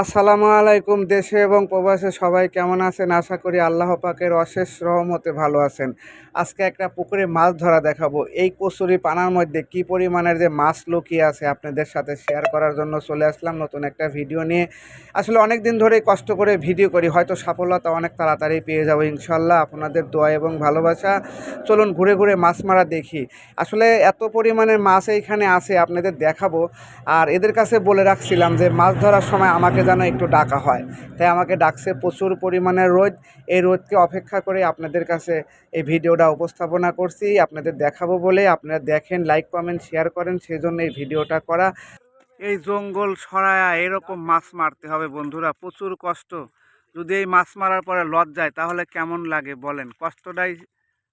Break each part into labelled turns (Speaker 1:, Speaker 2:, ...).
Speaker 1: আসসালামু আলাইকুম, দেশে এবং প্রবাসে সবাই কেমন আছেন? আশা করি আল্লাহ পাকের অশেষ রহমতে ভালো আছেন। আজকে একটা পুকুরে মাছ ধরা দেখাবো। এই কচুরি পানার মধ্যে কি পরিমাণের যে মাছ লুকিয়ে আছে আপনাদের সাথে শেয়ার করার জন্য চলে আসলাম নতুন একটা ভিডিও নিয়ে। আসলে অনেক দিন ধরেই কষ্ট করে ভিডিও করি, হয়তো সফলতা অনেক তাড়াতাড়ি পেয়ে যাব ইনশাল্লাহ। আপনাদের দোয়া এবং ভালোবাসা। চলুন ঘুরে ঘুরে মাছ মারা দেখি। আসলে এত পরিমাণের মাছ এইখানে আছে, আপনাদের দেখাবো। আর এদের কাছে বলে রাখছিলাম যে মাছ ধরার সময় আমাকে যেন একটু ডাকা হয়। তাই আমাকে ডাকছে প্রচুর পরিমাণের রোদ। এই রোদকে অপেক্ষা করে আপনাদের কাছে এই ভিডিওটা উপস্থাপনা করছি। আপনাদের দেখাবো বলে। আপনারা দেখেন লাইক কমেন্ট শেয়ার করেন। সেই জন্য এই ভিডিওটা করা। এই জঙ্গল সরায়া এরকম মাছ মারতে হবে বন্ধুরা। প্রচুর কষ্ট। যদি এই মাছ মারার পরে লজ যায় তাহলে কেমন লাগে বলেন? কষ্টটাই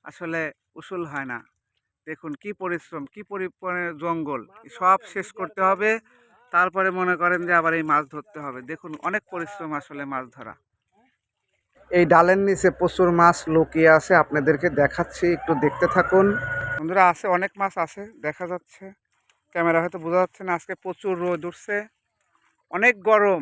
Speaker 1: আসলে উসুল হয় না। দেখুন, কি পরিশ্রম, কি পরিমাণে জঙ্গল। সব শেষ করতে হবে। তারপরে মনে করেন যে আবার এই মাছ ধরতে হবে। দেখুন অনেক পরিশ্রম আসলে মাছ ধরা। এই ডালের নিচে প্রচুর মাছ লুকিয়ে আছে আপনাদেরকে দেখাচ্ছি একটু দেখতে থাকুন। বন্ধুরা আছে অনেক মাছ আছে দেখা যাচ্ছে। ক্যামেরা হয়তো বোঝা যাচ্ছে না আজকে প্রচুর রোদ উঠছে। অনেক গরম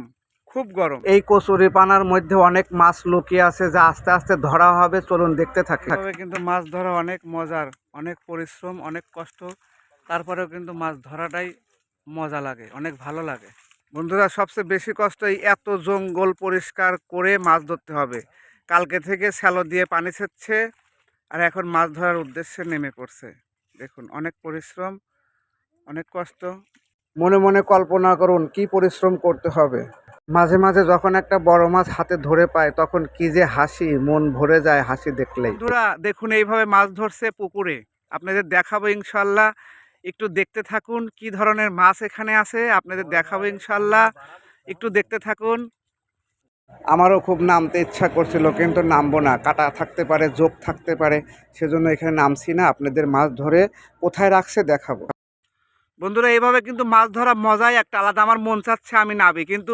Speaker 1: খুব গরম। এই কচুরি পানার মধ্যে অনেক মাছ লুকিয়ে আছে যা আস্তে আস্তে ধরা হবে চলুন দেখতে থাকি। তবে কিন্তু মাছ ধরা অনেক মজার অনেক পরিশ্রম অনেক কষ্ট তারপরেও কিন্তু মাছ ধরাটাই মজা লাগে, অনেক ভালো লাগে। বন্ধুরা, সবচেয়ে বেশি কষ্ট এই এত জঙ্গল পরিষ্কার করে মাছ ধরতে হবে। কালকে থেকে স্যালো দিয়ে পানি ছেচ্ছে আর এখন মাছ ধরার উদ্দেশ্যে নেমে পড়ছে। দেখুন, অনেক পরিশ্রম, অনেক কষ্ট। মনে মনে কল্পনা করুন, কি পরিশ্রম করতে হবে। মাঝে মাঝে যখন একটা বড় মাছ হাতে ধরে পায়, তখন কি যে হাসি, মন ভরে যায় হাসি দেখলেই। বন্ধুরা, দেখুন, এইভাবে মাছ ধরছে পুকুরে। আপনাদের দেখাবো ইনশাল্লাহ। একটু দেখতে থাকুন কি ধরনের মাছ এখানে আছে আপনাদের দেখাবো ইনশাল্লাহ। একটু দেখতে থাকুন। আমারও খুব নামতে ইচ্ছা করছিল কিন্তু নামবো না। কাটা থাকতে পারে যোগ থাকতে পারে সেজন্য এখানে নামছি না। আপনাদের মাছ ধরে কোথায় রাখছে দেখাবো। বন্ধুরা এইভাবে কিন্তু মাছ ধরা মজাই একটা আলাদা। আমার মন চাচ্ছে আমি নাবি কিন্তু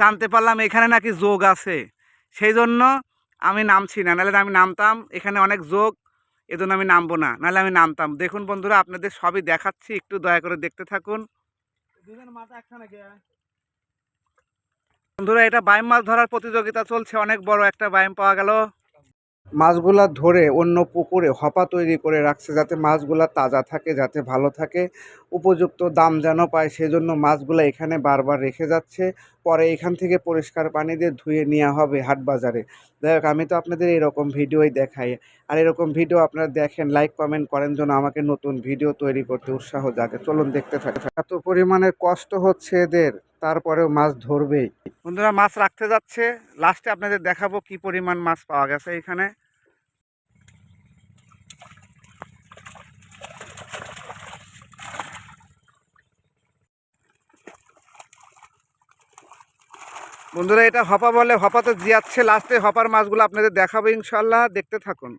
Speaker 1: জানতে পারলাম এখানে নাকি যোগ আছে। সেই জন্য আমি নামছি না নাহলে আমি নামতাম। এখানে অনেক যোগ এজন্য আমি নামবো না নাহলে আমি নামতাম। দেখুন বন্ধুরা আপনাদের সবই দেখাচ্ছি একটু দয়া করে দেখতে থাকুন। বন্ধুরা এটা বাইম মাছ ধরার প্রতিযোগিতা চলছে অনেক বড় একটা বাইম পাওয়া গেল। মাছগুলা ধরে অন্য পুকুরে হপা তৈরি করে রাখছে যাতে মাছগুলা তাজা থাকে যাতে ভালো থাকে। উপযুক্ত দাম যেন পায় সেজন্য মাছগুলো এখানে বারবার রেখে যাচ্ছে। পরে এখান থেকে পরিষ্কার পানি দিয়ে ধুয়ে নেওয়া হবে হাট বাজারে। যাই হোক, আমি তো আপনাদের এরকম ভিডিওই দেখাই। আর এরকম ভিডিও আপনারা দেখেন লাইক কমেন্ট করেন যেন আমাকে নতুন ভিডিও তৈরি করতে উৎসাহ জাগে। চলুন দেখতে থাকে। এত পরিমাণের কষ্ট হচ্ছে এদের, তারপরেও মাছ ধরবেই। বন্ধুরা, মাছ রাখতে যাচ্ছে। লাস্টে আপনাদের দেখাবো কি পরিমাণ মাছ পাওয়া গেছে এখানে। বন্ধুরা এটা হপা বলে হপাতে জিয়াচ্ছে। লাস্টে হপার মাছগুলো আপনাদের দেখাবো ইনশাল্লাহ দেখতে থাকুন।